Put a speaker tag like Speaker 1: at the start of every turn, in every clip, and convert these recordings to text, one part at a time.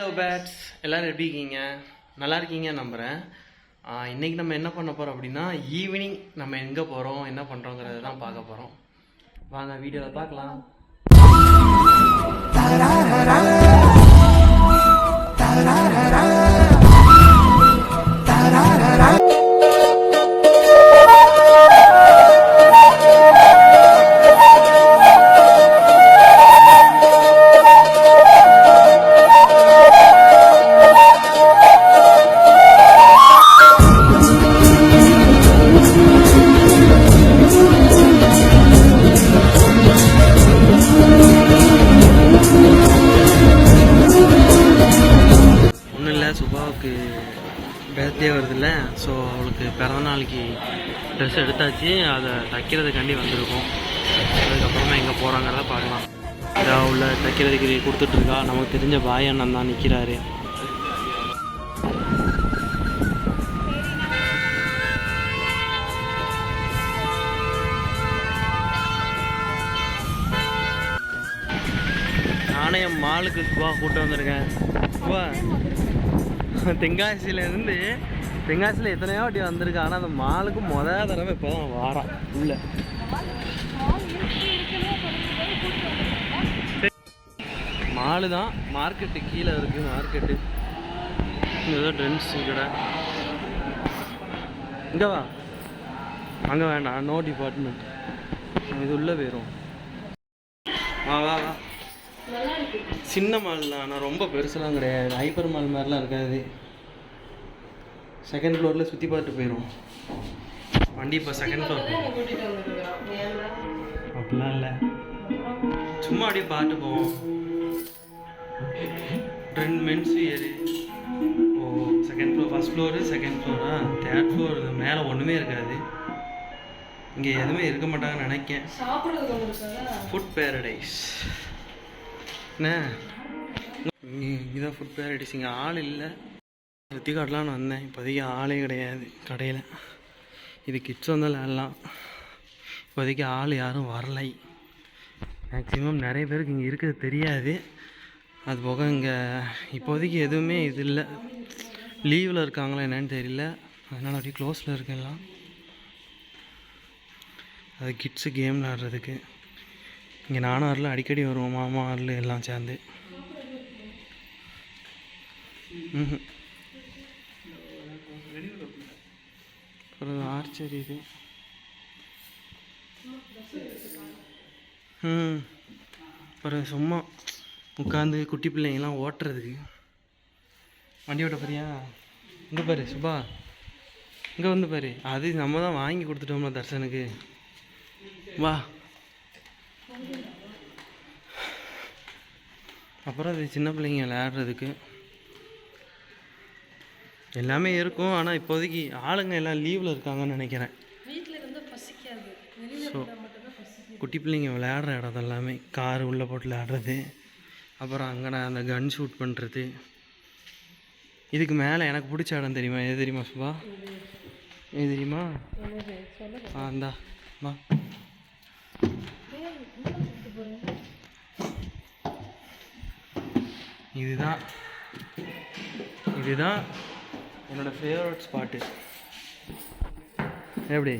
Speaker 1: Hello bats எல்லோரும் எப்படி இருக்கீங்க? நல்லா இருக்கீங்க நம்புகிறேன் இன்றைக்கி நம்ம என்ன பண்ண போகிறோம் அப்படின்னா ஈவினிங் நம்ம எங்கே போகிறோம் என்ன பண்ணுறோங்கிறத தான் பார்க்க போகிறோம் வாங்க வீடியோவில் பார்க்கலாம். பர்த்டே வருதுல்ல ஸோ அவளுக்கு பிறந்த நாளைக்கு ட்ரெஸ் எடுத்தாச்சு அதை தைக்கிறதுக்காண்டி வந்திருக்கோம். அதுக்கப்புறமா எங்கே போகிறாங்கிறத பார்க்கலாம். இதா உள்ள தைக்கிறதுக்கு கொடுத்துட்ருக்கா நமக்கு தெரிஞ்ச பாய் அண்ணன் தான் நிற்கிறாரு நானே என் மாலுக்கு சுபா கூட்டு வந்திருக்கேன். சுபா தென்காசியிலேருந்து தென்காசியில் எத்தனையோ வாட்டி வந்திருக்கு. ஆனால் அந்த மாலுக்கு முத தடவை இப்போ தான் வாரான். உள்ள. மாலு தான் மார்க்கெட்டு கீழே இருக்குது மார்க்கெட்டு இங்கே ஏதோ ட்ரெண்ட்ஸ் கடை இங்கே வா. அங்கே வேண்டாம் நோ டிபார்ட்மெண்ட் இது உள்ளே போயிடும் வா வா வா. சின்ன மால் தான் ஆனால் ரொம்ப பெருசுலாம் கிடையாது. ஹைப்பர் மால் மாதிரிலாம் இருக்காது. செகண்ட் ஃப்ளோரில் சுற்றி பார்த்துட்டு போயிடும் வண்டி இப்போ செகண்ட் ஃப்ளோர் அப்படிலாம் இல்லை. சும்மா அப்படியே பார்த்து போவோம். ரெண்டு மென்ஸ் ஏறு ஓ second floor first floor second Flora third floor மேலே ஒன்றுமே இருக்காது. இங்கே எதுவுமே இருக்க மாட்டாங்கன்னு நினைக்கேன். ஃபுட் பேரடைஸ் என்ன இதான் ஃபுட் பேரடைஸ் இங்கே ஆள் இல்லை. சுற்றி காட்டலான்னு வந்தேன். இப்போதைக்கு ஆளே கிடையாது கடையில். இது கிட்ஸ் வந்தால் விளாட்லாம் இப்போதைக்கு ஆள் யாரும் வரலை. மேக்ஸிமம் நிறைய பேருக்கு இங்கே இருக்கிறது தெரியாது. அது போக இங்கே இப்போதைக்கு எதுவுமே இது இல்லை. லீவில் இருக்காங்களா என்னன்னு தெரியல. அதனால் அப்படியே க்ளோஸில் இருக்கலாம் எல்லாம் அது கிட்ஸு கேம் விளாட்றதுக்கு இங்கே நானும் அருள் அடிக்கடி வருவோம் மாமா அருள் எல்லாம் சேர்ந்து. ம்ஹும். அப்புறம் ஆர்ச்சரி இது. ம். அப்புறம் சும்மா உட்காந்து குட்டி பிள்ளைங்கெல்லாம் ஓட்டுறதுக்கு. வண்டி ஓட்ட போறியா? இங்கே பாரு சுபா. இங்கே வந்து பாரு. அது நம்ம தான் வாங்கி கொடுத்துட்டோம்ல தர்சனுக்கு வா. அப்புறம் அது சின்ன பிள்ளைங்க விளையாடுறதுக்கு. எல்லாமே இருக்கும் ஆனால் இப்போதைக்கு ஆளுங்க எல்லாம் லீவில் இருக்காங்கன்னு நினைக்கிறேன். ஸோ குட்டி பிள்ளைங்க விளையாடுற இடம் எல்லாமே. கார் உள்ளே போட்டு விளையாடுறது அப்புறம் அங்கே நான் அந்த கன் ஷூட் பண்ணுறது இதுக்கு மேலே எனக்கு பிடிச்ச இடம் தெரியுமா? எது தெரியுமா சுபா? எது தெரியுமா? ஆ இந்தா வா. இதுதான். இதுதான் என்னோட ஃபேவரட் ஸ்பாட்டு எப்படி?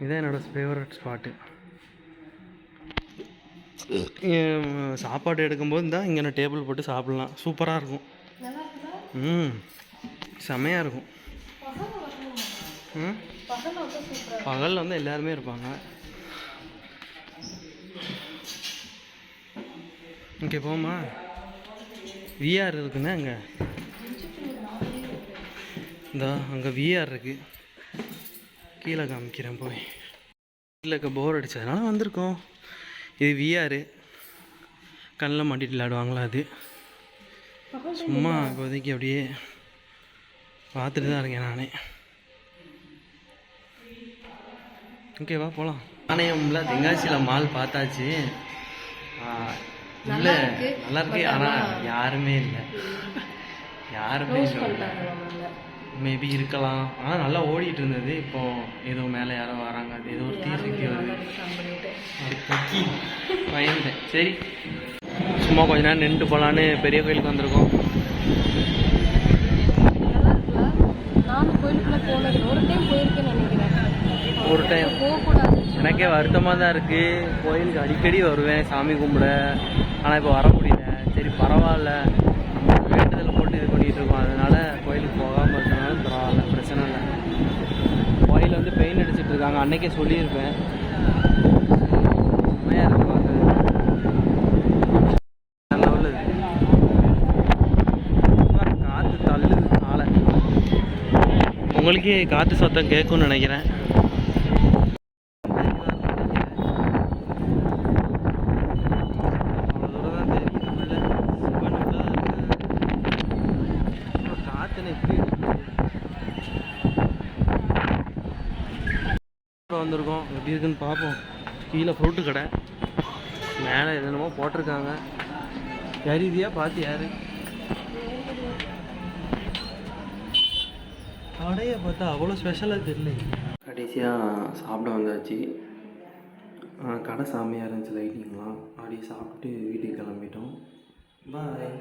Speaker 1: இதுதான் என்னோட ஃபேவரட் ஸ்பாட்டு சாப்பாடு எடுக்கும்போது தான் இங்கே டேபிள் போட்டு சாப்பிட்லாம். சூப்பராக இருக்கும். ம் செமையாக இருக்கும். ம்? பகலில் வந்து எல்லாருமே இருப்பாங்க. இங்கே போமா விஆர் இருக்குண்ணா அங்கே. இந்த அங்கே விஆர் இருக்கு. கீழே காமிக்கிறேன் போய். கீழே இருக்க போர் அடித்ததுனால வந்திருக்கோம். இது விஆர் கண்ணில் மாட்டிட்டு விளையாடுவாங்களா அது? சும்மா இப்போதைக்கு அப்படியே பார்த்துட்டு தான் இருக்கேன் நானே. ஓகேவா போகலாம் நாணயம்ல தென்காசியில் மால் பார்த்தாச்சு. இல்ல நல்லா இருக்கு. ஆனா யாருமே இல்லை. யாருமே இல்லை. மேபி இருக்கலாம். ஆனால் நல்லா ஓடிட்டு இருந்தது இப்போ ஏதோ மேலே யாரோ வராங்க. அது ஏதோ ஒரு தீசக்தி வருது. பயந்தேன் சரி. சும்மா கொஞ்ச நேரம் நின்றுட்டு போகலான்னு பெரிய கோயிலுக்கு வந்திருக்கோம்
Speaker 2: நல்லா இருக்குல்ல நானும் கோயிலுக்குள்ள போனது ஒரு டைம் போயிருக்கேன்னு நினைக்கிறேன்
Speaker 1: ஒரு டைம் எனக்கே வருத்தமாக தான் இருக்குது கோயிலுக்கு அடிக்கடி வருவேன் சாமி கும்பிட. ஆனால் இப்போ வர முடியல. சரி பரவாயில்ல. நம்ம வேண்டுதல் போட்டு இது பண்ணிகிட்டு இருக்கோம். அதனால கோயிலுக்கு போகாமல் இருக்கனாலும் பரவாயில்ல பிரச்சனை இல்லை. கோயில் வந்து பெயிண்ட் அடிச்சிட்டு இருக்காங்க. அன்னைக்கே சொல்லியிருப்பேன். செம்மையாக இருக்கு பார்க்க. நல்ல உள்ளது. காற்று தள்ளுது ஆளை உங்களுக்கே காற்று சத்தம் கேட்கும்னு நினைக்கிறேன் அவ்வளோ தூரம் தான் தெரியுது உள்ள. சிவன் உள்ள தான் இருக்காரு. அப்புறம் காத்துல எப்படி இருக்கு? அப்புறம் வந்திருக்கோம் எப்படி இருக்குன்னு பார்ப்போம். கீழே ஃப்ரூட்டு கடை. மேலே என்னென்னமோ போட்டிருக்காங்க. யாரிதியா பார்த்து யாரு? கடையை பார்த்தா அவ்வளோ ஸ்பெஷலாக தெரியல. கடைசியாக சாப்பிட வந்தாச்சு. கடை சாமியாக இருந்துச்சு லைட்டிங்லாம் அப்படியே சாப்பிட்டு வீட்டுக்கு கிளம்பிட்டோம். பாய்